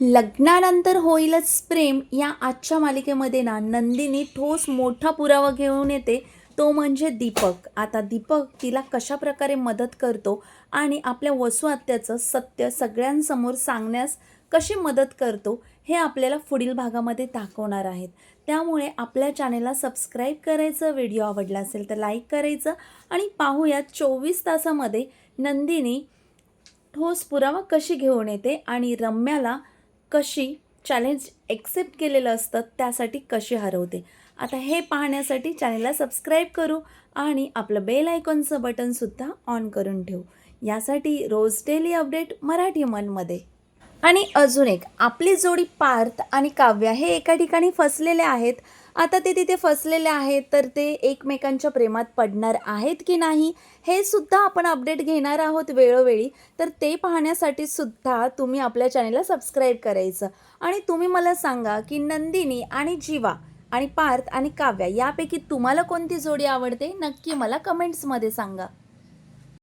लग्नानंतर होईलच प्रेम या आजच्या मालिकेमध्ये ना नंदिनी ठोस मोठा पुरावा घेऊन येते. तो म्हणजे दीपक. आता दीपक तिला कशा प्रकारे मदत करतो आणि आपल्या वसुआत्याचं सत्य सगळ्यांसमोर सांगण्यास कशी मदत करतो हे आपल्याला पुढील भागामध्ये दाखवणार आहेत. त्यामुळे आपल्या चॅनेलला सबस्क्राईब करायचं व्हिडिओ आवडला असेल तर लाईक करायचं आणि पाहूयात चोवीस तासामध्ये नंदिनी ठोस पुरावा कशी घेऊन येते आणि रम्याला कशी चॅलेंज एक्सेप्ट केलेलं असतं त्यासाठी कशी हरवते. आता हे पाहण्यासाठी चॅनेलला सबस्क्राईब करू आणि आपलं बेल आयकॉनचं बटनसुद्धा ऑन करून ठेवू. यासाठी रोज डेली अपडेट मराठी मनमध्ये. आणि अजून एक आपली जोडी पार्थ आणि काव्या हे एका ठिकाणी फसलेले आहेत. आता ते तिथे फसलेले आहेत तर ते एकमेकांच्या प्रेमात पडणार आहेत की नाही हे सुद्धा आपण अपडेट घेणार आहोत वेळोवेळी. तर ते पाहण्यासाठी सुद्धा तुम्ही आपल्या चॅनेलला सबस्क्राईब करायचं. आणि तुम्ही मला सांगा की नंदिनी आणि जीवा आणि पार्थ आणि काव्या यापैकी तुम्हाला कोणती जोडी आवडते? नक्की मला कमेंट्समध्ये सांगा.